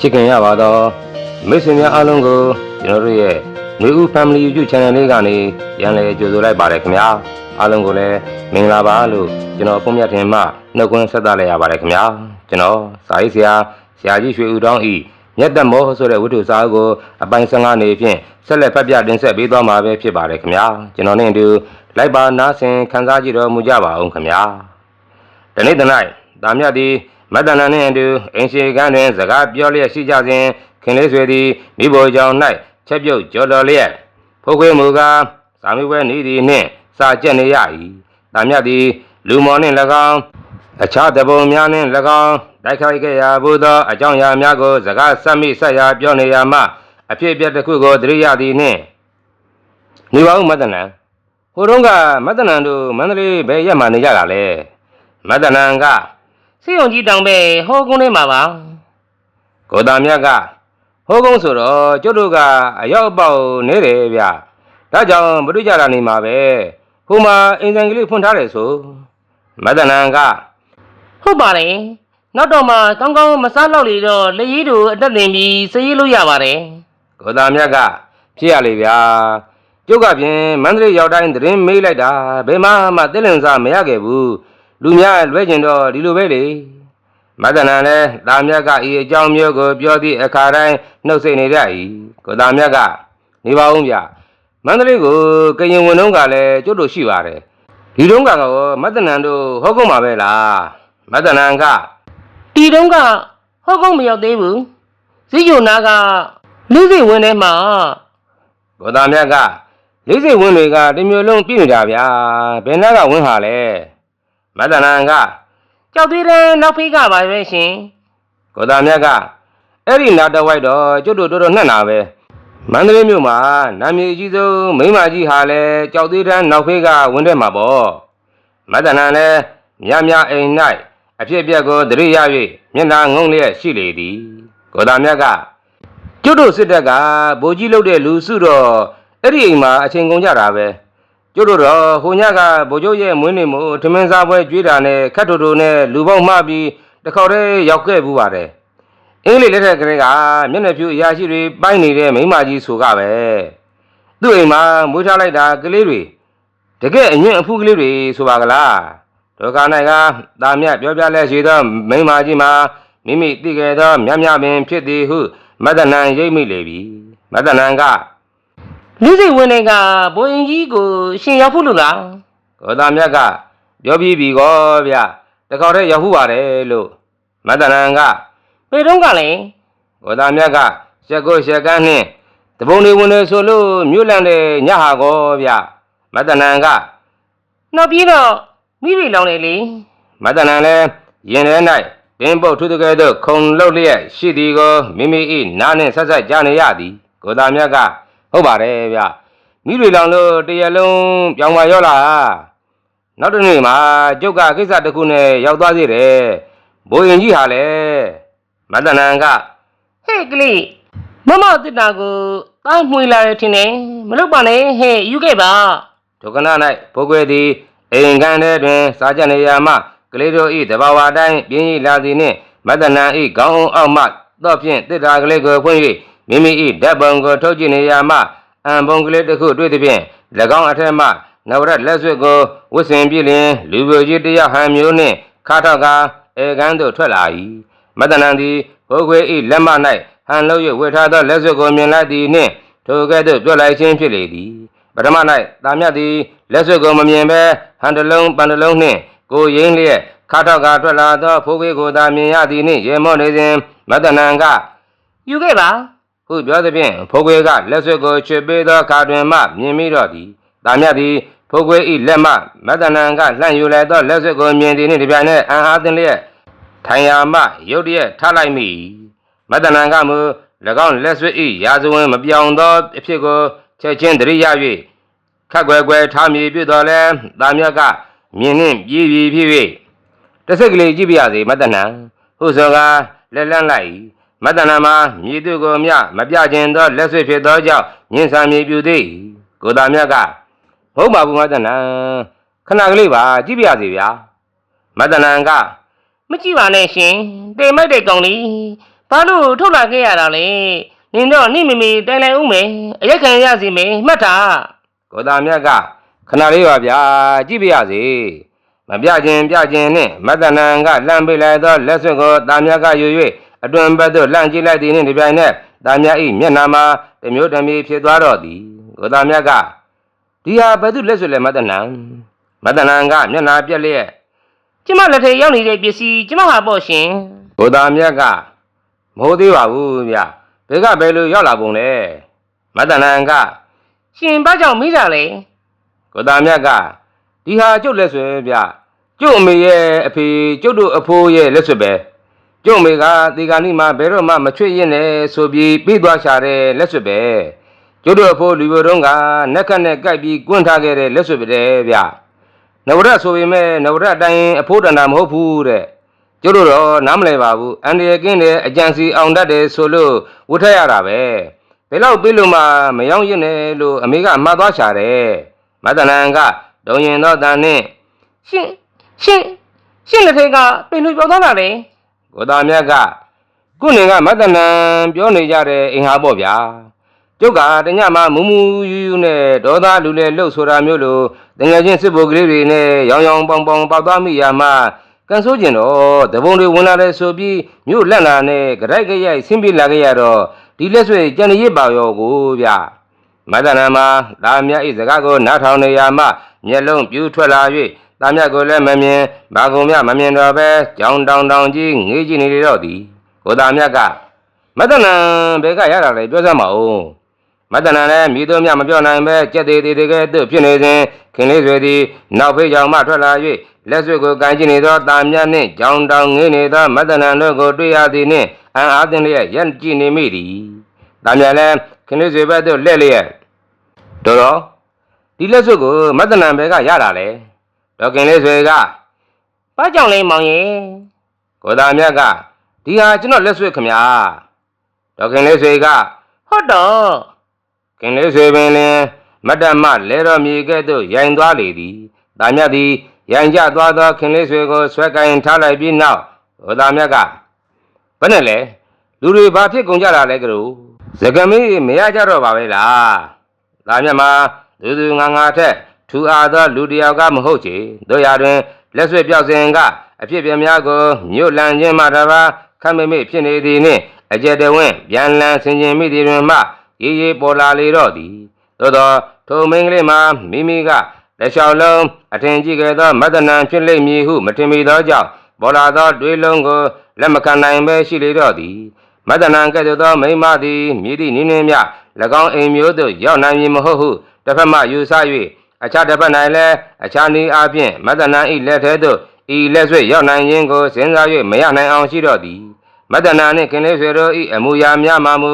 ချစ်ခင်ရပါတော့မိတ်ဆွေများအားလုံးကိုကျွန်တော်တို့ရဲ့နေဦး Family YouTube Channel လေးကနေရန်လည်ကြိုဆိုလိုက်ပါတယ်ခင်ဗျာအားလုံးကိုလည်းမင်္ဂလာပါလို့ကျွန်တော်ပုံမြတ်ထင်မှနှုတ်ခွန်းဆက်သလိုက်ရပါတယ်ခင်ဗျာကျွန်တော်စာရေးဆရာဆရာကြီးရွှေဦးတောင်းဤမြတ်သက်မောဆိုတဲ့ဝတ္ထုစာအုပ်ကိုအပိုင်း15နေဖြင့်ဆက်လက်ဖတ်ပြတင်ဆက်ပေးသွားမှာပဲဖြစ်ပါတယ်ခင်ဗျာကျွန်တော်နဲ့အတူလိုက်ပါနားဆင်ခန်းစားကြည့်တော်မူကြပါအောင်ခင်ဗျာတနေ့တနိုင်တာမြတ်သည် မတ္တနာနှင့်အတူအင်ရှိကန်းတွင်စကားပြောလျက်ရှိကြစဉ်ခင်လေးဆွေသည်မိဘကြောင့်၌ချက်ပြုတ်ကြော်တော်လျက်ဖုတ်ခွေးမူကားသာမိဝဲနေသည်နှင့်စာကျက်နေရ၏တာမြတ်သည်လူမော်နှင့်၎င်းအခြားတပုံများနှင့်၎င်းတိုက်ခိုက်ခဲ့ရာဘူးသောအကြောင်းအရာများကိုစကားဆက်မိဆက်ရာပြောနေရမှအဖြစ်အပျက်တစ်ခုကိုသတိရသည်နှင့်နေပါဦးမတ္တနံဟိုတုန်းကမတ္တနံတို့မန္တလေးဘယ်ရက်မှနေကြတာလဲမတ္တနံက စေယုံကြီးတောင်ပဲဟောကုန်းလေးမှာပါကိုတာမြတ်ကဟိုးကုန်းဆိုတော့ကျုပ်တို့ကအရောက်အပေါက်နေတယ်ဗျဒါကြောင့်မတွေ့ကြတာနေမှာပဲဟိုမှာအင်ဆိုင်ကလေးဖွင့်ထားတယ်ဆိုမတ္တနံကဟုတ်ပါတယ်နောက်တော့မှကောင်းကောင်းမစားတော့လေတော့လက်ရည်တို့အတက်တင်ပြီးစရေးလို့ရပါတယ်ကိုတာမြတ်ကဖြစ်ရလေဗျာကျုပ်ကဖြင့်မန္တလေးရောက်တိုင်းသတင်းမေးလိုက်တာဘယ်မှမှသိလင်စားမရခဲ့ဘူး လူများလွဲကျင်တော့ဒီလိုပဲလေမတ္တနံလည်းတာမြတ်ကဤအကြောင်းမျိုးကိုပြောသည့်အခါတိုင်းနှုတ်ဆက်နေကြ၏ကိုတာမြတ်ကနေပါဦးဗျာမန္တလေးကိုကရင်ဝင်တော့ကလည်းကျွတ်တို့ရှိပါတယ်ဒီတုန်းကတော့မတ္တနံတို့ဟောကုန်ပါပဲလားမတ္တနံကဒီတုန်းကဟောကုန်းမရောက်သေးဘူးစည်းယုံနာကလူစိတ်ဝင်ထဲမှာဘောသားမြတ်ကလေးစိတ်ဝင်တွေကတမျိုးလုံးပြည့်နေတာဗျာဘယ်နာကဝင်ဟာလဲ မတ္တနံကကြောက်သေးတယ်နောက်ဖေးကပါပဲရှင်ဘောသားမြတ်ကအဲ့ဒီနာတဝိုက်တော့ကျွတ်တို့တော်တော်နှက်နာပဲမန္တလေးမြို့မှာနာမည်အကြီးဆုံးမိန်းမကြီးဟာလဲကြောက်သေးတန်းနောက်ဖေးကဝင်တဲ့မှာပေါ့မတ္တနံလည်းမြမြအိမ်၌အဖြစ်အပျက်ကိုသတိရ၍မျက်နှာငုံလျက်ရှိလေသည်ဘောသားမြတ်ကကျွတ်တို့စစ်တပ်ကဗိုလ်ကြီးလုပ်တဲ့လူစုတော့အဲ့ဒီအိမ်မှာအချိန်ကုန်ကြတာပဲ ကျွတ်တို့တော့ဟိုညကဗိုလ်ချုပ်ရဲ့မွေးနေ့မို့ထမင်းစားပွဲကျွေးတာနဲ့ခတ်တူတူနဲ့လူပေါင်းမှပြီးတစ်ခေါက်တည်းရောက်ခဲ့ဘူးပါတယ်အင်္ဂလိပ်လက်ထက်ကလေးကမျက်နှာဖြူအရာရှိတွေပိုင်းနေတဲ့မိန်းမကြီးဆိုကပဲသူ့အိမ်မှာမွေးထားလိုက်တာကလေးတွေတကယ်အညွန့်အဖူးကလေးတွေဆိုပါကလားဒုက္ခ၌ကတာမြတ်ပြောပြလဲရှိသောမိန်းမကြီးမှာမိမိသိခဲ့သောမြတ်မြပင်ဖြစ်သည်ဟုမတ္တနံရိပ်မိလေပြီမတ္တနံက လူစိတ်ဝင်တွေကဘိုးရင်ကြီးကိုရှင်ရောက်ဖို့လို့လားဂေါတမြတ်ကပြောပြီးပြီကောဗျတခေါက်တည်းရောက်ဟုပါတယ်လို့မတ္တနံကဘယ်တုန်းကလဲဂေါတမြတ်ကရှက်ကိုရှက်ကန်းနှင့်တပုံတွေဝင်နေဆိုလို့မြို့လန့်တဲ့ညဟာကောဗျမတ္တနံကနောက်ပြီးတော့မိရိလောင်နေလေမတ္တနံလည်းရင်ထဲ၌ပင်ပုတ်ထုတကဲ့သို့ခုံလုတ်လျက်ရှိသည်ကိုမိမိ၏နားနှင့်ဆက်ဆက်ကြားနေရသည်ဂေါတမြတ်က ဟုတ်ပါတယ်ဗျမိတွေလောင်လို့တရလုံးပြောင်းပါရောလားနောက်တစ်နေ့မှာကျုပ်ကကိစ္စတစ်ခုနဲ့ရောက်သွားသေးတယ်။ဘိုးရင်ကြီးဟာလေမတ္တနံကဟဲ့ကလေးမမတစ်တာကိုတားမှွေလာတယ်ထင်တယ်မလုပ်ပါနဲ့ဟဲ့ယူခဲ့ပါဒုက္ခနာ၌ဘိုးကွယ်သည်အိမ်ကန်ထဲတွင် စားကြနေရမှကလေးတို့၏တဘာဝတိုင်းပြင်းကြီးလာသည်နှင့်မတ္တနံ၏ခေါင်းအောက်မှတော့ဖြင့်တစ်တာကလေးကိုဖွင့်၍ မိမိ၏ဓာတ်ပုံကိုထုတ်ကြည့်နေရမှအံပုံကလေးတစ်ခုတွေ့သည်ဖြင့်၎င်းအထက်မှနဝရတ်လက်ဆွတ်ကိုဝတ်ဆင်ပြလျင်လူပြိုကြီးတရဟံမျိုးနှင့်ခါထောက်ကအေကန်းသို့ထွက်လာ၏မတ္တနံသည်ဘိုးခွေ၏လက်မ၌ဟန်လို့၍ဝတ်ထားသောလက်ဆွတ်ကိုမြင်လိုက်သည်နှင့်ထိုကဲ့သို့ပြောလိုက်ခြင်းဖြစ်လေသည်ပထမ၌တာမြတ်သည်လက်ဆွတ်ကိုမမြင်ဘဲဟန်တလုံးပန်တလုံးနှင့်ကိုရင်းလျက်ခါထောက်ကထွက်လာသောဖိုးခွေကိုသာမြင်ရသည်နှင့်ရေမော့နေစဉ်မတ္တနံကယူခဲ့ပါ ဟုပြောသဖြင့်ဖိုးခွေကလက်ဆွတ်ကိုချွတ်ပေးသောအခါတွင်မှမြင်မိတော့သည်တာမြတ်သည်ဖိုးခွေ၏လက်မှမတ္တနံကလှန့်ယူလိုက်သောလက်ဆွတ်ကိုမြင်သည်နှင့်တပြိုင်နက်အံအားသင်းလျက်ထိုင်ရာမှရုတ်တရက်ထလိုက်မိမတ္တနံကမူ၎င်းလက်ဆွတ်၏ရာဇဝင်မပြောင်းသောအဖြစ်ကိုချက်ချင်းတရိရ၍ခက်ွယ်ွယ်ထားမြေပြုတော်လဲတာမြတ်ကမြင်နှင့်ပြေးပြေးဖြစ်၍တစ်စိတ်ကလေးကြည့်ပြရစေမတ္တနံဟုဆိုကားလက်လန့်လိုက်၏ မတ္တနာမှာမြည်သူကိုမြမပြခြင်းသောလက်ဆွေဖြစ်သောကြောင့်ညင်ဆာမြေပြူသည်ကိုသားမြတ်ကမဟုတ်ပါဘူးမတ္တနာခဏကလေးပါကြည့်ပြရစီဗျာမတ္တနာကမကြည့်ပါနဲ့ရှင်တေမိုက်တဲ့ကောင်လေးဘာလို့ထုတ်လာခဲ့ရတာလဲနင်တော့နိမမေတိုင်လိုက်ဦးမယ်အရက်ခံရစီမယ်မှတ်တာကိုသားမြတ်ကခဏလေးပါဗျာကြည့်ပြရစီမပြခြင်းပြခြင်းနှင့်မတ္တနံကလှမ်းပေးလိုက်သောလက်စွပ်ကိုသားမြတ်ကယူ၍ အတွင်ဘက်သို့လှမ်းကြည့်လိုက်သည်နှင့်ဒီပြိုင်နက်သားမြတ်၏မျက်နှာမှာတစ်မျိုးတစ်မျိုးဖြစ်သွားတော့သည်ကိုသားမြတ်ကဒီဟာဘယ်သူလက်စွပ်လဲမတ္တနံမတ္တနံကမျက်နှာပြက်လျက်ကျမလက်ထဲရောက်နေတဲ့ပစ္စည်းကျမဟာပေါ့ရှင်ဘုရားမြတ်ကမဟုတ်သေးပါဘူးဗျဘယ်ကဘယ်လိုရောက်လာပုံလဲမတ္တနံကရှင်ဘာကြောင့်မိတာလဲကိုသားမြတ်ကဒီဟာကျုပ်လက်ဆွဲဗျကျုပ်အမေရဲ့အဖေကျုပ်တို့အဖိုးရဲ့လက်ဆွဲပဲ ကျုပ်အမေကဒီကနေ့မှဘယ်တော့မှမချွတ်ရင်နဲ့ဆိုပြီးပြီးသွားရှာတဲ့လက်ဆွဲပဲကျုပ်တို့အဖိုးလူဘုံတုံးကနက်ခတ်နဲ့ကြိုက်ပြီးကွန့်ထားခဲ့တဲ့လက်ဆွဲပဲတဲ့ဗျနဝရဆိုပေမဲ့နဝရအတိုင်းအဖိုးတန်တာမဟုတ်ဘူးတဲ့ကျတို့တော့နားမလဲပါဘူးအန်ဒီရကင်းတဲ့အကြံစီအောင်တတ်တယ်ဆိုလို့ဝတ်ထက်ရတာပဲဘယ်လောက်ပြေးလို့မှမယောင်းရင်နဲ့လို့အမေကအမှားသွားရှာတယ်မတနန်ကဒုံရင်တော့တန်နဲ့ရှင်ရှင်ရှင်လက်ထဲကပင်လူပြောသွားတာလေ ကိုသားမြတ်ကခုနေကမတနန်ပြောနေကြတဲ့အင်ဟာပေါ့ဗျာကျုပ်ကတညမှမူမူယူယူနဲ့ဒေါသလူလေလှုပ်ဆိုတာမျိုးလိုတငယ်ချင်းစစ်ဘိုလ်ကလေးတွေနဲ့ရောင်ရောင်ပေါင်ပေါင်ပေါက်သွားမိရမှကန်ဆိုးကျင်တော့တပုံတွေဝင်လာတယ်ဆိုပြီးမြို့လက်လာနဲ့ကြိုက်ကြရိုက်ဆင်းပြေးလာခဲ့ရတော့ဒီလက်ဆွဲကြံရစ်ပါရောကိုဗျမတနာမှာဒါမြတ်ဤစကားကိုနားထောင်နေရမှမျက်လုံးပြူးထွက်လာ၍ တာမြတ်ကိုလည်းမမြင်ဘာကုံမြမမြင်တော့ပဲကြောင်တောင်တောင်ကြီးငေးကြည့်နေလေတော့သည်ကိုသားမြတ်ကမတနာဘယ်ကရတာလဲပြောစမ်းပါဦးမတနာလည်းမိတို့မြမပြောနိုင်ပဲကြက်သေးသေးတကယ်သူဖြစ်နေစဉ်ခင်လေးဆွေသည်နောက်ဖေးကြောင်မှထွက်လာ၍လက်ဆွဲကိုကန်ကြည့်နေသောတာမြတ်နှင့်ကြောင်တောင်ငေးနေသောမတနာတို့ကိုတွေ့ရသည်နှင့်အံအားသင်လျက်ရက်ကြည့်နေမိသည်တာမြတ်လည်းခင်လေးဆွေဘက်သို့လှည့်လျက်တော်တော်ဒီလက်စွပ်ကိုမတ္တနံဘဲကရတာလေ ဒေါခင်လေးဆွေကဘာကြောင့်လဲမောင်ရဲ့ကိုသားမြတ်ကဒီဟာကျွန်တော်လက်စွပ်ခမညာဒေါခင်လေးဆွေကဟုတ်တော့ခင်လေးဆွေပင်လင်မတ္တမလဲတော်မြေကဲ့သို့ရိုင်သွားလေသည်တာမြတ်သည်ရိုင်ကျသွားသောခင်လေးဆွေကိုဆွဲကင်ထားလိုက်ပြီးနောက်ကိုသားမြတ်ကဘယ်နဲ့လဲလူတွေဘာဖြစ်ကုန်ကြတာလဲကလူစကမီးမရကြတော့ပါပဲလားတာမြတ်မှာသူသူငါငါထက် ထူအားသောလူတစ်ယောက်ကမဟုတ်ချေတို့ရတွင်လက်ဆွဲပြောက်စဉ်ကအဖြစ်ပြများကိုမြို့လန်ခြင်းမှတပါခမ်းမမေ့ဖြစ်နေသည်နှင့်အကျက်တဝင့်ပြန်လန်ဆင်ခြင်မိသည်တွင်မှရေးရေးပေါ်လာလေတော့သည်သို့သောထိုမင်းကလေးမှာမိမိကလက်လျှောက်လုံးအထင်ကြီးခဲ့သောမတ္တနံဖြစ်လိမ့်မည်ဟုမထင်မိသောကြောင့်ပေါ်လာသောတွေးလုံးကိုလက်မခံနိုင်ပဲရှိလေတော့သည်မတ္တနံကဲ့သို့သောမိန်းမသည်မြည်သည့်နည်းနည်းမြ၎င်းအိမ်မျိုးသို့ရောက်နိုင်မည်မဟုတ်ဟုတစ်ဖက်မှယူဆ၍ အခြားတစ်ဖက်၌လည်းအခြားနည်းအားဖြင့်မတ္တနံ၏လက်ထဲသို့ဤလက်ဆွေရောက်နိုင်ခြင်းကိုစဉ်းစား၍မရနိုင်အောင်ရှိတော့သည်မတ္တနံနှင့်ခင်လေးဆွေတို့၏အမူအရာများမှမူ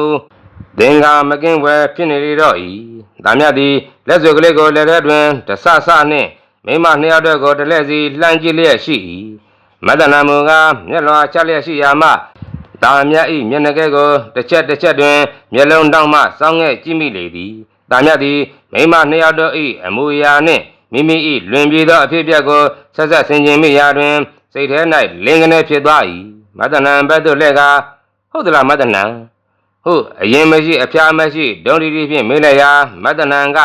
သင်္ကာမကင်းွယ်ဖြစ်နေလေတော့ဤ။ဒါမြတ်သည်လက်စွပ်ကလေးကိုလက်ထဲတွင်တဆဆနှင့်မိမနှစ်ယောက်တို့ကိုတစ်လက်စီလှမ်းကြည့်လျက်ရှိ၏။မတ္တနာမူကားမျက်လွှာချလျက်ရှိရာမှဒါမြတ်ဤမျက်နှာကဲကိုတစ်ချက်တစ်ချက်တွင်မျက်လုံးတောင်းမှစောင်းငဲ့ကြည့်မိလေသည်။ ဒါမြတ်သည်မိမနှစ်ယောက်တို့၏အမူအရာနှင့်မိမိ၏လွင်ပြေသောအဖြစ်အပျက်ကိုဆက်ဆက်ဆင်ခြင်မိရာတွင်စိတ်ထဲ၌လင်းကနေဖြစ်သွား၏။မတ္တနာဘက်သို့လှည့်ကာဟုတ်သလားမတ္တနာဟုတ်အရင်မရှိအဖျားမရှိဒုံဒီဒီဖြင့်မေးလိုက်ရာမတ္တနံက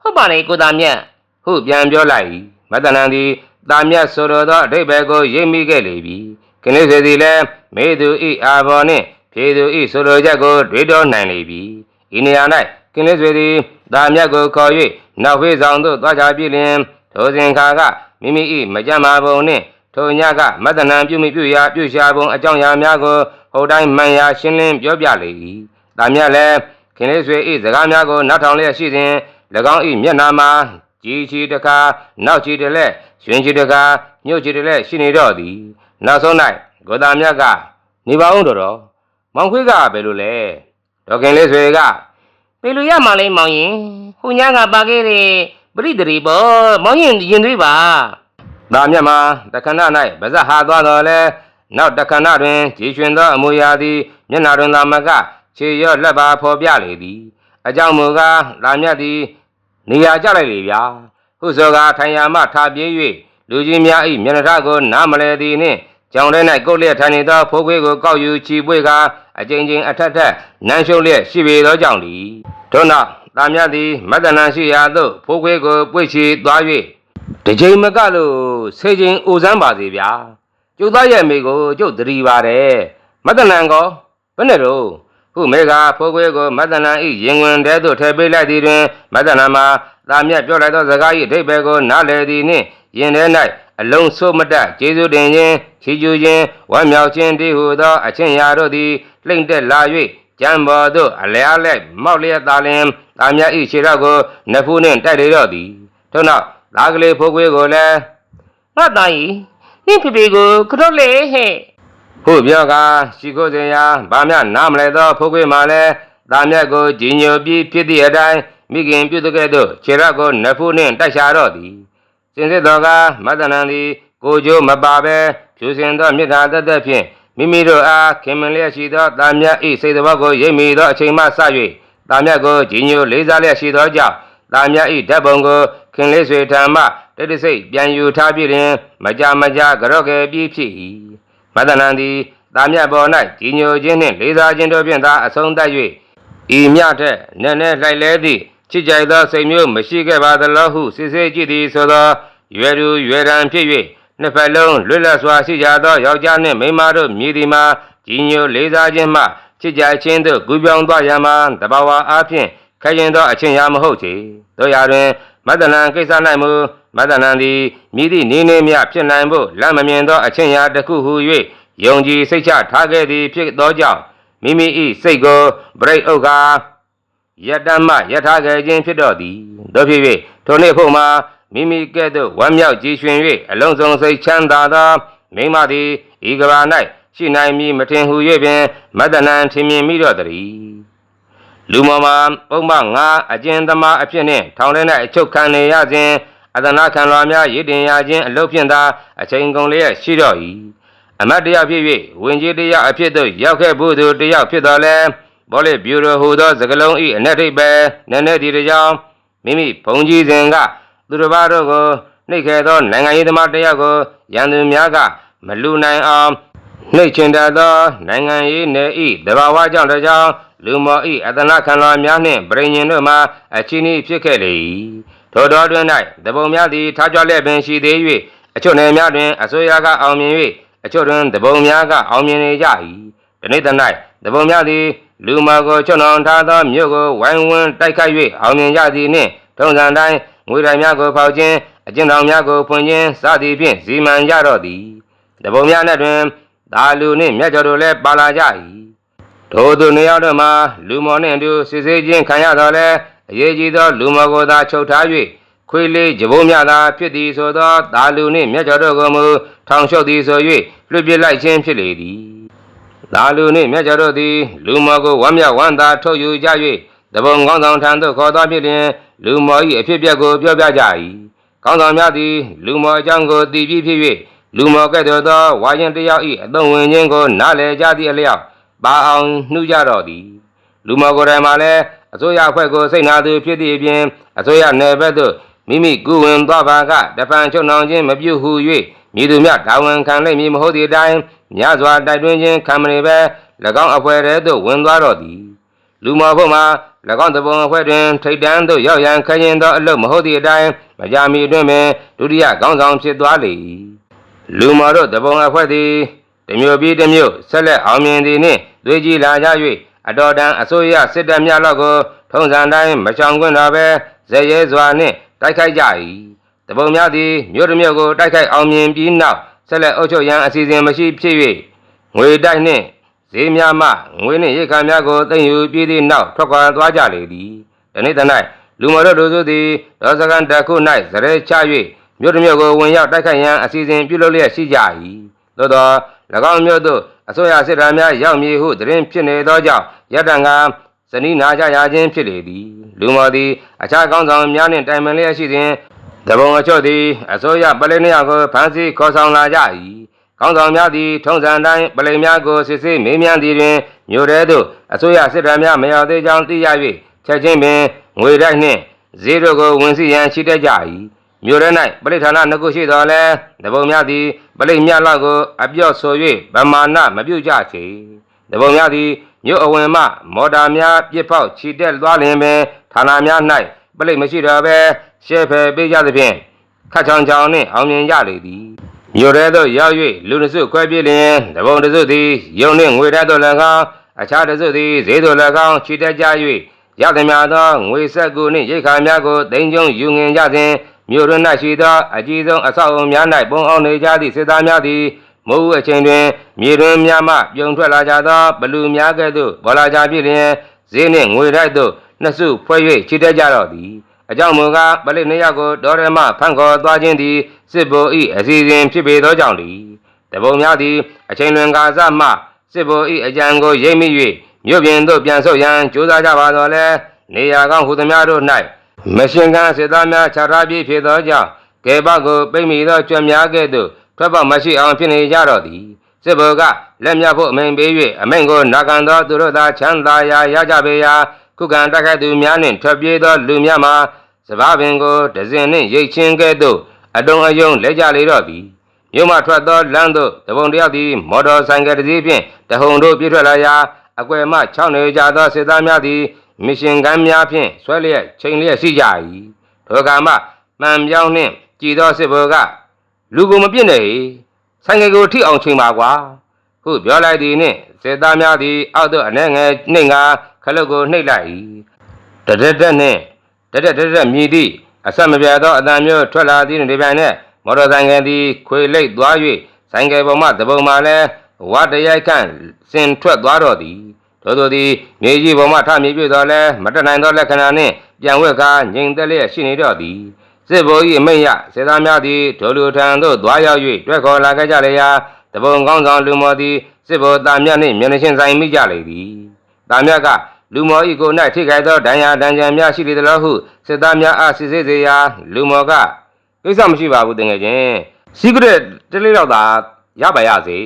ဟုတ်ပါလေကိုသားမြတ်ဟုတ်ပြန်ပြောလိုက်၏မတ္တနံသည်တာမြတ်ဆိုတော်သောအဓိပ္ပာယ်ကိုရိပ်မိခဲ့လေပြီခင်းလေးစေသည်လည်းမေသူဤအာဘော်နှင့်ဖြေသူဤဆိုတော်ချက်ကိုတွေးတော်နိုင်လေပြီဤနေရာ၌ ခင်းလေးစေသည်တာမြတ်ကိုခေါ်၍နောက်ဖေးဆောင်သို့သွားချပြည့်လျင်ထိုစဉ်ခါကမိမိဤမကြမ်းမာပုံနှင့်ထိုညကမတ္တနံပြုမိပြုရာပြုရှာပုံအကြောင်းအရာများကိုဟိုတိုင်းမှန်ရာရှင်းလင်းပြောပြလေ၏တာမြတ်လည်းခင်လေးဆွေဤစကားများကိုနောက်ထောင်လျက်ရှိစဉ်၎င်းဤမျက်နာမှာကြည်ချီတကာနောက်ချီတလက်ရွှင်ချီတကာညှို့ချီတလက်ရှိနေတော့သည်နောက်ဆုံး၌ဂေါတာမြတ်ကနေပါဦးတော်တော်မောင်ခွေးကဘယ်လိုလဲဒေါခင်လေးဆွေက ပေလူရမှာလေမောင်ရင်ဟိုညကပါခဲ့တဲ့ပရိသေရီပေါ့မောင်ရင်ရင်သွေးပါ။ဒါမြတ်မှာတခဏ၌ဗဇက်ဟာသွားတော်လဲနောက်တခဏတွင်ကြည်ရွှင်သောအမူအရာသည်မျက်နာတွင်သာမကခြေရော့လက်ပါဖော်ပြလေသည်။အကြောင်းမူကားလာမြတ်သည်နေရာကျလိုက်လေဗျာ။ဟုဆိုကားထိုင်ရာမှထားပြေး၍လူကြီးများ၏မျက်နှာထကိုနားမလဲသည်နှင့် ကြောင်ထဲ၌ကုတ်လျက်ထိုင်နေသောဖိုးခွေးကိုကောက်ယူချီပွေကအကြိမ်ကြိမ်အထက်ထက်နမ်းရှုံလျက်ရှိပေသောကြောင့်သည်ထို့နောက်တာမြတ်သည်မတ္တနံရှိရာသို့ဖိုးခွေးကိုပွေချီသွား၍တကြိမ်မကလို့ဆေချင်းအိုစမ်းပါစေဗျာကျုပ်သားရဲ့အမိကိုကျုပ်တရီပါတယ်မတ္တနံကောဘယ်နဲ့တော့ဟုမေကဖိုးခွေးကိုမတ္တနံဤရင်ဝင်တဲသို့ထည့်ပေးလိုက်သည်တွင်မတ္တနံမှာတာမြတ်ပြောလိုက်သောစကား၏အဓိပ္ပာယ်ကိုနားလည်သည်နှင့် ရင်ထဲ၌အလုံးစုံမတတ်ကျေးဇူးတင်ခြင်းချီးကျူးခြင်းဝမ်းမြောက်ခြင်းတည်းဟုသော အချင်းရာတို့သည်လှိမ့်တက်လာ၍ကျမ်းပေါ်သို့အလျားလက်မောက်လျက်သာလင်တာမြတ်ဤခြေတော်ကိုနဖူးနှင့်တိုက်လေတော့သည်ထို့နောက်သားကလေးဖိုးခွေးကိုလည်းငါသားကြီးနင့်ဖေဖေကိုကတော့လေဟဲ့ဟုပြောကာရှိခိုးစရာဗာမြနားမလဲသောဖိုးခွေးမှလည်းတာမြတ်ကိုကြီးညိုပြီးဖြစ်သည့်အတိုင်းမိခင်ပြုတဲ့ကဲ့သို့ခြေတော်ကိုနဖူးနှင့်တိုက်ရှာတော့သည် စင်စစ်တော်ကမတ္တနံသည်ကိုကျိုးမပါဘဲဖြူစင်သောမေတ္တာတသက်ဖြင့်မိမိတို့အားခင်မင်လျက်ရှိသောတာမြတ်ဤစိတ်တော်ကိုရိပ်မိသောအချိန်မှစ၍တာမြတ်ကိုကြီးညိုလေးစားလျက်ရှိသောကြောင့်တာမြတ်ဤဓာတ်ပုံကိုခင်လေးဆွေထံမှတိတိစိတ်ပြန်ယူထားပြီးရင်မကြမကြကြော့ကယ်ပြီးဖြစ်၏မတ္တနံသည်တာမြတ်ပေါ်၌ကြီးညိုခြင်းနှင့်လေးစားခြင်းတို့ဖြင့်သာအဆုံးသတ်၍ဤမြထက်နည်းနည်းလိုက်လဲသည့် ချစ်ကြိုက်သောစိတ်မျိုးမရှိခဲ့ပါသလားဟုစစ်စစ်ကြည့်သည်ဆိုသောရွယ်သူရွယ်တန်ဖြစ်၍နှစ်ဖက်လုံးလွတ်လပ်စွာရှိကြသောယောက်ျားနှင့်မိန်းမတို့မြည်သည်မှာကြီးညိုလေးစားခြင်းမှချစ်ကြခြင်းတို့ကူးပြောင်းသွားရမှာတဘာဝအားဖြင့်ခရင်သောအချင်းရာမဟုတ်ချေတို့ရာတွင်မတ္တနံကိစ္စ၌မူမတ္တနံသည်မြည်သည့်နေနေမြဖြစ်နိုင်ဖို့လမ်းမမြင်သောအချင်းရာတစ်ခုဟု၍ယုံကြည်စိတ်ချထားခဲ့သည်ဖြစ်သောကြောင့်မိမိ၏စိတ်ကိုဗရိတ်ဥက္ကာ ယတ္တမယထာခဲ့ခြင်းဖြစ်တော်သည်တို့ဖြစ်၍ထိုနေ့ဖို့မှာမိမိကဲ့သို့ဝမ်းမြောက်ကြည်ရွှင်၍အလုံးစုံစိတ်ချမ်းသာသောမိန်းမသည်ဤကဘာ၌ရှိနိုင်မည်မထင်ဟု၍ပင်မတ္တနံထင်မြင်မိတော့တည်းလူမော်မှာပုံမငါအကျဉ်သမားအဖြစ်နှင့်ထောင်ထဲ၌အချုပ်ခံနေရစဉ်အတနာခံလွာများရည်တင်ရခြင်းအလုပ်ဖြင့်သာအချိန်ကုန်လျက်ရှိတော့၏အမတ်တရားဖြစ်၍ဝင်ကြီးတရားအဖြစ်သို့ရောက်ခဲ့ဘူးသူတရားဖြစ်တော်လဲ ဘောလေဘျူရိုဟူသောစကလုံးဤအ내ထိပ်ပဲနည်းနည်းဒီတကြောင်မိမိဘုံကြီးစဉ်ကသူတစ်ပါးတို့ကိုနှိတ်ခဲသောနိုင်ငံရေးသမားတစ်ယောက်ကိုရန်သူများကမလူနိုင်အောင်နှိတ်ချင်တတ်သောနိုင်ငံရေးနယ်ဤတဘာဝကြောင့်တကြောင်လူမော်ဤအတနာခံလွာများနှင့်ဗြိဉ္ဉ်တို့မှအချင်းဤဖြစ်ခဲ့လေ၏ထိုတော်တွင်၌တပုံများသည်ထားကြလျက်ပင်ရှိသေး၍အချို့နယ်များတွင်အစိုးရကအောင်မြင်၍အချို့တွင်တပုံများကအောင်မြင်နေကြ၏ဒီနေ့တ၌တပုံများသည် လူမကိုချွန်တော်ထားသောမြို့ကိုဝိုင်းဝန်းတိုက်ခိုက်၍အောင်မြင်ကြသည်နှင့်ထုံစံတိုင်းငွေတိုင်များကိုဖောက်ခြင်းအကျဉ်တော်များကိုဖွင့်ခြင်းစသည်ဖြင့်ဇီမံကြတော့သည်တပုံများနဲ့တွင်ဒါလူနှင့်မြတ်ကျော်တို့လည်းပါလာကြ၏ထိုသူနှစ်ယောက်တို့မှာလူမော်နှင့်အတူစစ်ဆေးခြင်းခံရတော့လဲအရေးကြီးသောလူမော်ကိုသာချုပ်ထား၍ခွေးလေးကြဘုံများသာဖြစ်သည်ဆိုသောဒါလူနှင့်မြတ်ကျော်တို့ကိုမူထောင်လျှောက်သည်ဆို၍လွှတ်ပစ်လိုက်ခြင်းဖြစ်လေသည် လာလူနှင့်မြတ်ကြတို့သည်လူမော်ကိုဝမ်းမြောက်ဝမ်းသာထုတ်ယူကြ၍တပုံကောင်းဆောင်ထံသို့ခေါ်သွားဖြစ်လျင်လူမော်၏အဖြစ်အပျက်ကိုပြောပြကြ၏ကောင်းဆောင်များသည်လူမော်အကြောင်းကိုသိပြီးဖြစ်၍လူမော်ကဲ့သို့သောဝါရင်တစ်ယောက်၏အသုံးဝင်ခြင်းကိုနားလည်ကြသည့်အလျောက်ပါအောင်နှူးကြတော့သည်လူမော်ကိုယ်တိုင်မှလည်းအစိုးရအဖွဲ့ကိုစိတ်နာသူဖြစ်သည့်အပြင်အစိုးရနယ်ဘက်သို့မိမိကုဝင်သွားပါကတပံချုပ်နှောင်ခြင်းမပြုဟု၍ မြည်သူများတာဝန်ခံလိမ့်မည်မဟုတ်သည့်အတိုင်းညစွာတိုက်တွန်းခြင်းခံမနေပဲ၎င်းအဖွဲ့ထဲသို့ဝင်သွားတော့သည်လူမော်ဖို့မှာ၎င်းတပုံအဖွဲ့တွင်ထိတ်တန်းသို့ရောက်ရန်ခရင်သောအလုပ်မဟုတ်သည့်အတိုင်းမကြမီအတွင်းပင်ဒုတိယခေါင်းဆောင်ဖြစ်သွားလေ၏လူမော်တို့တပုံအဖွဲ့သည်တစ်မျိုးပြီးတစ်မျိုးဆက်လက်အောင်မြင်သည်နှင့်သွေးကြီးလာကြ၍အတော်တန်အစိုးရစစ်တပ်များလောက်ကိုထုံစံတိုင်းမချောင်ခွင့်တော့ပဲဇရဲစွာနှင့်တိုက်ခိုက်ကြ၏ တပုံများသည်မြို့တစ်မြို့ကိုတိုက်ခိုက်အောင်မြင်ပြီးနောက်ဆက်လက်အုပ်ချုပ်ရန်အစီအစဉ်မရှိဖြစ်၍ငွေတိုက်နှင့်ဈေးများမှငွေနှင့်ရိတ်ခါများကိုသိမ်းယူပြီးသည့်နောက်ထွက်ခွာသွားကြလေသည်ဒီနေ့တ၌လူမတော်တို့စုသည်ဒေါ်စကန်တက်ခု၌ဇရဲချ၍မြို့တစ်မြို့ကိုဝင်ရောက်တိုက်ခိုက်ရန်အစီအစဉ်ပြုလုပ်လျက်ရှိကြ၏သို့သော၎င်းမြို့သို့အစိုးရစစ်သားများရောက်မည်ဟုသတင်းဖြစ်နေသောကြောင့်ရတန်ကဇနီးနာကြရခြင်းဖြစ်လေသည်လူမော်သည်အခြားကောင်းဆောင်များနှင့်တိုင်ပင်လျက်ရှိစဉ် တပုံအချို့သည်အစိုးရပလိနှစ်ယောက်ကိုဖမ်းဆီးခေါ်ဆောင်လာကြ၏ကောင်းဆောင်များသည်ထုံစံတိုင်းပလိများကိုစစ်ဆေးမေးမြန်းသည်တွင်မြို့ထဲသို့အစိုးရစစ်တပ်များမရောက်သေးကြောင်းသိရ၍ချက်ချင်းပင်ငွေတိုက်နှင့်ဈေးတို့ကိုဝင်စီရန်ရှိတတ်ကြ၏မြို့ရဲ၌ပရိဌာနနှစ်ခုရှိတော်လဲတပုံများသည်ပရိမြတ်လောက်ကိုအပြော့ဆို၍ဗမာနမပြုတ်ကြချေတပုံများသည်မြို့အဝင်မှမော်တာများပြစ်ဖောက်ခြိတက်သွားလျင်ပင်ဌာနများ၌ ပရိမရှိတော့ဘဲရှဲဖယ်ပေးကြသဖြင့်ခတ်ချောင်ချောင်နှင့်အောင်မြင်ကြလေသည်မြို့ရဲသို့ရောက်၍လူနှစုခွဲပြေးလျင်တပုံတစုသည်ယုံနှင့်ငွေတက်သို့၎င်းအခြားတစုသည်ဈေးသို့၎င်းခြိတက်ကြ၍ရသည်များသောငွေဆက်ကူနှင့်ရိတ်ခါများကိုတင်ကျုံယူငင်ကြစဉ်မြို့ရ၌ရှိသောအကြီးဆုံးအဆောက်အအုံများ၌ပုံအောင်နေကြသည့်စစ်သားများသည်မိုးအချိန်တွင်မြေတွင်များမှပြုံထွက်လာကြသောဘလူများကဲ့သို့ပေါ်လာကြပြီလျင်ဈေးနှင့်ငွေထိုက်သို့ နှစ်စုဖွဲ့၍ချစ်တတ်ကြတော့သည်အကြောင်းမူကားပလိနှစ်ယောက်ကိုဒေါရမဖန့်ခေါ်သွားခြင်းသည်စစ်ဘိုလ်၏အစီအစဉ်ဖြစ်ပေသောကြောင့်သည်တပုံများသည်အချိန်လွန်ကာစမှစစ်ဘိုလ်၏အကြံကိုရိပ်မိ၍မြို့ပြင်သို့ပြန်ဆုတ်ရန်ကြိုးစားကြပါတော့လဲနေရာကောင်းဟူသည်များတို့၌မရှင်ကစစ်သားများခြားထားပြီးဖြစ်သောကြောင့်ကဲဘကိုပိတ်မိသောကြွများကဲ့သို့ထွက်ပေါက်မရှိအောင်ဖြစ်နေကြတော့သည်စစ်ဘုကလက်မြတ်ဖို့အမိန်ပေး၍အမိန်ကိုနာခံသောသူတို့သာချမ်းသာရာရကြပေရာ ခုခံတိုက်ခိုက်သူများနှင့်ထွက်ပြေးသောလူများမှာစဘာပင်ကိုဒဇင်နှင့်ရိတ်ချင်းကဲ့သို့အတုံအယုံလဲကြလေတော့သည်မြို့မှထွက်သောလမ်းသို့တပုံတယောက်သည်မော်တော်ဆိုင်ကယ်တစ်စီးဖြင့်တဟုန်တို့ပြေးထွက်လာရာအကွယ်မှ၆နေကြသောစစ်သားများသည်မရှင်ကမ်းများဖြင့်ဆွဲလျက်ချိန်လျက်ရှိကြ၏ထိုကမှမှန်ပြောင်းနှင့်ကြည်သောစစ်ဘိုလ်ကလူကိုမပြစ်နဲ့ဟေဆိုင်ငယ်ကိုထိအောင်ချိန်ပါကွာဟုပြောလိုက်သည်နှင့်စစ်သားများသည်အောက်သို့အနှဲငယ်နှိမ့်ကာ ခလုတ်ကိုနှိပ်လိုက်၏တရက်တက်နှင့်တရက်တက်တက်မြည်သည့်အဆက်မပြတ်သောအတန်မျိုးထွက်လာသည်နှင့်ဒီပြိုင်နက်မော်တော်ဆိုင်ငယ်သည်ခွေလိတ်သွား၍ဆိုင်ငယ်ပေါ်မှတပုံမှလည်းဝတ်တရိုက်ခန့်စင်ထွက်သွားတော့သည်ထို့သောသည်မြေကြီးပေါ်မှထမြေပြည့်တော်လဲမတတ်နိုင်သောလက္ခဏာနှင့်ပြန်ဝက်ကားငြိမ်သက်လျက်ရှိနေတော့သည်စစ်ဘိုလ်၏အမိန့်ရစေသားများသည်ထိုလူထံသို့သွားရောက်၍တွဲခေါ်လာခဲ့ကြလေရာတပုံကောင်းဆောင်လူမော်သည်စစ်ဘိုလ်တာမြတ်နှင့်မျက်နှာချင်းဆိုင်မိကြလေသည်တာမြတ်က လူမော်၏ကိုယ်၌ထိခိုက်သောဒဏ်ရာဒဏ်ကြံများရှိလေသလားဟုစစ်သားများအားစစ်ဆေးစေရာလူမော်ကကိစ္စမရှိပါဘူးတကယ်ချင်းစီကရက်တလေးတော့သာရပါရစေ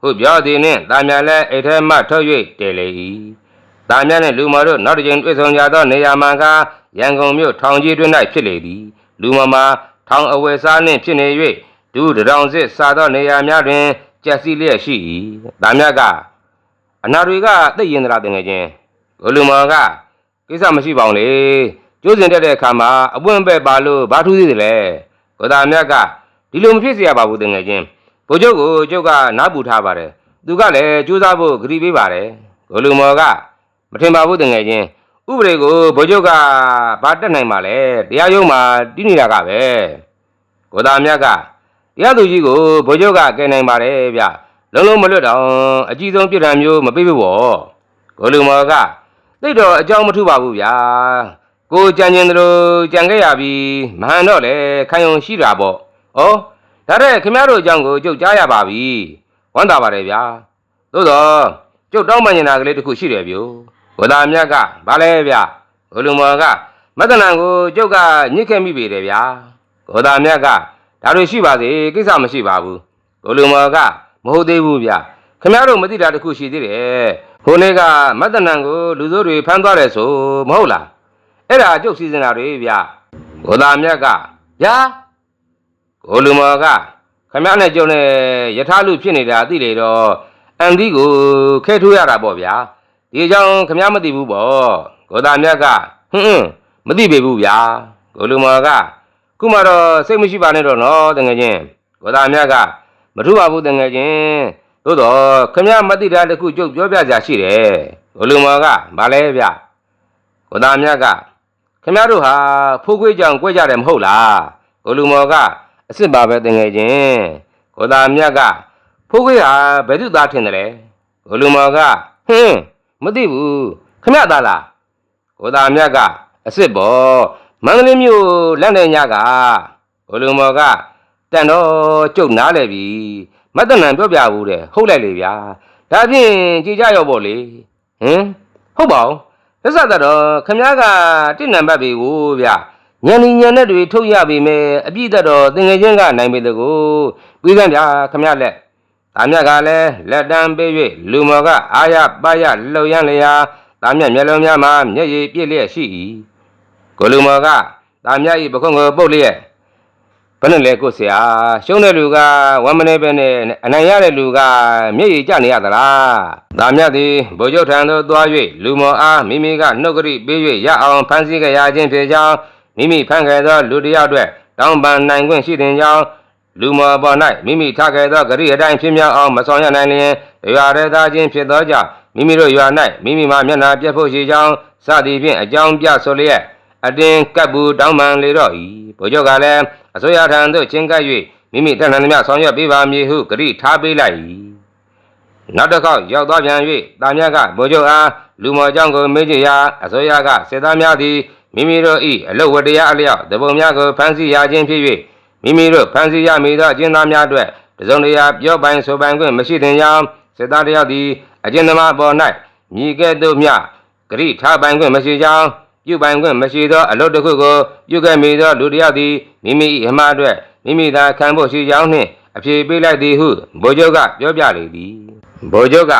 ဟုပြောသည်နှင့်တာမြတ်လည်းအိတ်ထဲမှထုတ်၍တည်လေ၏တာမြတ်နှင့်လူမော်တို့နောက်တစ်ကြိမ်တွေ့ဆုံကြသောနေရာမှကားရန်ကုန်မြို့ထောင်ကြီးတွင်၌ဖြစ်လေသည်လူမော်မှာထောင်အဝယ်စားနှင့်ဖြစ်နေ၍ဒုတရောင်စစ်စားသောနေရာများတွင်ကြက်စီလျက်ရှိ၏တာမြတ်ကအနာတွေကသိပ်ရင်သလားတင်ငယ်ချင်း ကိုလူမော်ကကိစ္စမရှိပါဘူးလေကျိုးစင်တက်တဲ့အခါမှာအပွင့်ပဲ့ပါလို့ဘာထူးသေးတယ်လဲကိုတာမြတ်ကဒီလိုမဖြစ်เสียပါဘူးတင်ငယ်ချင်း ဘိုလ်ချုပ်ကိုကျုပ်ကနားပူထားပါတယ်သူကလည်းကြိုးစားဖို့ဂရီပေးပါတယ်ဂိုလူမော်ကမထင်ပါဘူးတငယ်ချင်းဥပဒေကိုဘိုလ်ချုပ်ကဘာတက်နိုင်ပါလဲတရားရုံးမှာတည်နေတာကပဲကိုသားမြတ်ကတရားသူကြီးကိုဘိုလ်ချုပ်ကကယ်နိုင်ပါတယ်ဗျလုံးလုံးမလွတ်တော့အကြီးဆုံးပြစ်ဒဏ်မျိုးမပေးဘူးပေါ့ဂိုလူမော်က သိတော့အကြောင်းမထူပါဘူးဗျာကိုကြံကျင်သလိုကြံခဲ့ရပြီမဟန်တော့လေခံယုံရှိတာပေါ့ဩဒါတဲ့ခင်ဗျားတို့အကြောင်းကိုကျုပ်ကြားရပါပြီဝမ်းသာပါတယ်ဗျာသို့တော့ကျုပ်တောင်းပန်နေတာကလေးတစ်ခုရှိတယ်ဗျိုဝဒါမြတ်ကဘာလဲဗျဘလူမော်ကမတ္တနံကိုကျုပ်ကညစ်ခဲ့မိပေတယ်ဗျာဝဒါမြတ်ကဒါလိုရှိပါစေကိစ္စမရှိပါဘူးဘလူမော်ကမဟုတ်သေးဘူးဗျ ခင်ဗျားတို့မသိတာတစ်ခုရှိသေးတယ်ဟိုနေ့ကမတ္တနံကိုလူစိုးတွေဖမ်းသွားတယ်ဆိုမဟုတ်လားအဲ့ဒါကျုပ်စီစဉ်တာတွေဗျဝဒါမြတ်ကဗျာကိုလူမော်ကခမည်းနဲ့ကြုံနဲ့ယထာလူဖြစ်နေတာသိလေတော့အန်ဒီကိုခဲထိုးရတာပေါ့ဗျာဒီကြောင့်ခမည်းမသိဘူးပေါ့ကိုသားမြတ်ကဟွန်းဟွန်းမသိပေဘူးဗျာကိုလူမော်ကခုမှတော့စိတ်မရှိပါနဲ့တော့နော်တကယ်ချင်းကိုသားမြတ်ကမထူပါဘူးတကယ်ချင်း သို့တော့ခမည်းမသိတာတခုကြုတ်ပြောပြကြရှိတယ်ကိုလူမော်ကမလဲဗျကိုသားမြတ်ကခမည်းတို့ဟာဖိုးခွေးကြောင်ကြွက်ကြတယ်မဟုတ်လားကိုလူမော်ကအစ်စ်ပါပဲတငယ်ချင်းကိုသားမြတ်ကဖိုးခွေးဟာဘယ်သူသားထင်တယ်လဲကိုလူမော်ကဟင်းမသိဘူးခမရသားလားကိုသားမြတ်ကအစ်စ်ပေါ့မန္တလေးမြို့လက်နေညကကိုလူမော်ကတန်တော့ကျုပ်နားလဲပြီ မတ္တနံပြောပြဘူးတဲ့ဟုတ်လိုက်လေဗျာဒါဖြင့်ကြည်ကြရောပေါ့လေဟင်ဟုတ်ပါဘူးသက်သက်တော့ခမရကတင့်နံပါတ်ပြီကိုဗျာညံနေညံနဲ့တွေထုတ်ရပြီမဲ့အပြည့်သက်တော့တင်ငယ်ချင်းကနိုင်ပေတကူပြီးစမ်းဗျာခမရလက်တာမြတ်ကလည်းလက်တန်းပေး၍လူမော်ကအာရပါရလှုပ်ရမ်းလျာတာမြတ်မျက်လုံးများမှာမျက်ရည်ပြည့်လျက်ရှိ၏ကိုလူမော်ကတာမြတ်၏ပခုံးကိုပုတ်လျက်ဘ ယ်နဲ့လဲကိုဆရာရှုံးတဲ့လူကဝမ်းမနေပဲနဲ့အနိုင်ရတဲ့လူကမျက်ရည်ကျနေရသလားဒါမြတ်သည်ဗိုလ်ချုပ်ထံသို့သွား၍လူမော်အားမိမိကနှုတ်ကတိပေး၍ရအောင်ဖန်ဆီးကြရခြင်းဖြစ်ကြောင်းမိမိဖန်ခဲ့သောလူတစ်ယောက်အတွက်တောင်းပန်နိုင်ခွင့်ရှိတဲ့ကြောင်းလူမော်ပေါ်၌မိမိထားခဲ့သောဂရိအတိုင်းဖြစ်မြောက်အောင်မဆောင်ရနိုင်လျင်ရွာရဲသားချင်းဖြစ်သောကြောင့်မိမိတို့ရွာ၌မိမိမှမျက်နှာပြတ်ဖို့ရှိကြောင်းစသည်ဖြင့်အကြောင်းပြဆိုလျက် အတင်းကပ်ဘူးတောင်းပန်လေတော့၏ဗိုလ်ချုပ်ကလည်းအစိုးရထံသို့ချင်းကပ်၍မိမိတဏ္ဍာရီများဆောင်ရွက်ပေးပါမည်ဟုကတိထားပေးလိုက်၏နောက်တစ်ခေါက်ရောက်သွားပြန်၍တာမြတ်ကဗိုလ်ချုပ်အားလူမော်ကြောင့်ကိုမေးကြရာအစိုးရကစစ်သားများသည်မိမိတို့၏အလုတ်ဝတရားအလျောက်တပုံများကိုဖမ်းဆီးရခြင်းဖြစ်၍မိမိတို့ဖမ်းဆီးရမည်သောအကျဉ်းသားများအတွက်တစုံတရာပြောပိုင်ဆိုပိုင်ခွင့်မရှိသင်ကြောင်းစစ်သားတယောက်သည်အကျဉ်းသမားပေါ်၌မြည်ကဲ့သို့မျှဂရိထားပိုင်ခွင့်မရှိကြောင်း ပြုပိုင်ခွင့်မရှိသောအလုပ်တစ်ခုကိုပြုခဲ့မိသောလူတစ်ယောက်သည်မိမိ၏အမှားအတွက်မိမိသာခံဖို့ရှိကြောင်းနှင့်အပြေပေးလိုက်သည်ဟုဗိုလ်ချုပ်ကပြောပြလေသည်ဗိုလ်ချုပ်က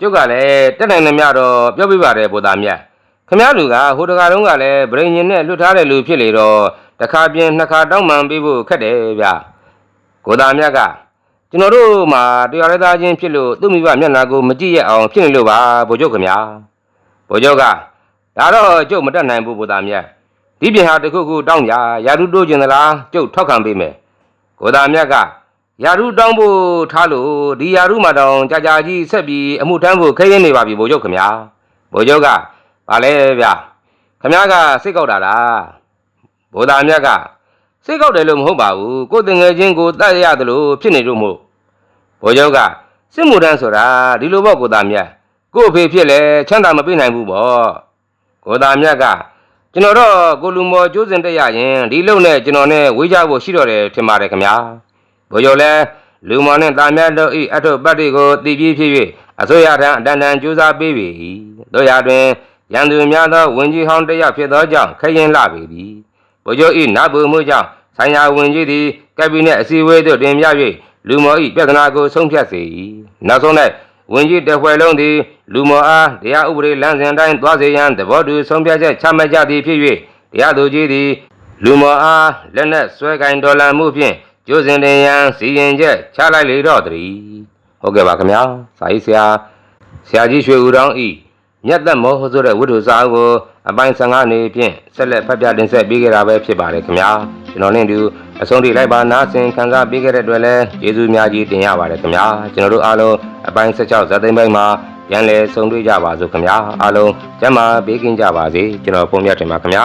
ကျုပ်ကလည်းတက်နိုင်သမျှတော့ပြောပြပါတယ်ဗိုလ်သားမြတ်ခမည်းလူကဟိုတကားတုန်းကလည်းဗြိဉ္ဉ်နဲ့လွတ်ထားတဲ့လူဖြစ်လေတော့တစ်ခါပြင်နှစ်ခါတောင်းပန်ပေးဖို့ခက်တယ်ဗျကိုသားမြတ်ကကျွန်တော်တို့မှာတရားရသားချင်းဖြစ်လို့သူ့မိဘမျက်နှာကိုမကြည့်ရအောင်ဖြစ်နေလို့ပါဗိုလ်ချုပ်ခမည်းဗိုလ်ချုပ်က ဒါတော့ကျုပ်မတက်နိုင်ဘူးဘုရားမြတ်ဒီပြင်ဟာတစ်ခုခုတောင်းကြရာထူးတိုးကျင်သလားကျုပ်ထောက်ခံပေးမယ်ကိုသားမြတ်ကရာထူးတောင်းဖို့ထားလို့ဒီရာထူးမှာတောင်ကြာကြာကြီးဆက်ပြီးအမှုထမ်းဖို့ခရင်နေပါပြီဘိုလ်ချုပ်ခင်ဗျာဘိုလ်ချုပ်ကဗာလဲဗျခင်ဗျားကစိတ်ကောက်တာလားဘုရားမြတ်ကစိတ်ကောက်တယ်လို့မဟုတ်ပါဘူးကိုယ်တငယ်ချင်းကိုတတ်ရတယ်လို့ဖြစ်နေလို့မို့ဘိုလ်ချုပ်ကစစ်မှုထမ်းဆိုတာဒီလိုပေါ့ကိုသားမြတ်ကို့အဖေဖြစ်လဲချမ်းသာမပေးနိုင်ဘူးပေါ့ ကိုသားမြတ်ကကျွန်တော်တော့ကိုလူမော်ကျိုးစင်တက်ရရင်ဒီလုံနဲ့ကျွန်တော်နဲ့ဝေးကြဖို့ရှိတော့တယ်ထင်ပါတယ်ခင်ဗျာဘိုလ်ချုပ်လည်းလူမော်နဲ့သားမြတ်တို့ဤအထုပ်ပတ်တွေကိုတည်ပြီးဖြစ်၍အစိုးရထံအတန်တန်ကြိုးစားပေးပြီတို့ရတွင်ရန်သူများသောဝင်ကြီးဟောင်းတစ်ယောက်ဖြစ်သောကြောင့်ခရင်လာပေသည်ဘိုလ်ချုပ်ဤနတ်ဘူမှုကြောင့်ဆိုင်ရာဝင်ကြီးသည်ကက်ဘိနက်အစည်းအဝေးသို့တင်ပြ၍လူမော်ဤပြဿနာကိုဆုံးဖြတ်စေ၏နောက်ဆုံး၌ ဝင်ကြီးတစ်ဖွဲ့လုံးသည်လူမော်အားတရားဥပဒေလမ်းစဉ်တိုင်းသွားစေရန်သဘောတူဆုံးဖြတ်ချက်ချမှတ်ကြသည်ဖြစ်၍တရားသူကြီးသည်လူမော်အားလက်နက်ဆွဲကင်ဒေါ်လာမှုဖြင့်ကျိုးစင်တင်ရန်စီရင်ချက်ချလိုက်လေတော့တည်းဟုတ်ကဲ့ပါခင်ဗျာစာရေးဆရာဆရာကြီးရွှေဦးတောင်းဤ မြတ်သက်မောဟဆိုတဲ့ဝိထုစာအုပ်ကိုအပိုင်း15နေဖြင့်ဆက်လက်ဖတ်ပြတင်ဆက်ပေးကြတာပဲဖြစ်ပါတယ်ခင်ဗျာကျွန်တော်နဲ့အတူအဆုံးထိလိုက်ပါနားဆင်ခံစားပေးခဲ့တဲ့အတွက်လည်းကျေးဇူးများကြီးတင်ရပါတယ်ခင်ဗျာကျွန်တော်တို့အားလုံးအပိုင်း16ဇာတ်သိမ်းပိုင်းမှာပြန်လည်ဆုံတွေ့ကြပါစို့ခင်ဗျာအားလုံးကျမ်းမာပေးကင်းကြပါစေကျွန်တော်ပုံမြတ်တင်ပါခင်ဗျာ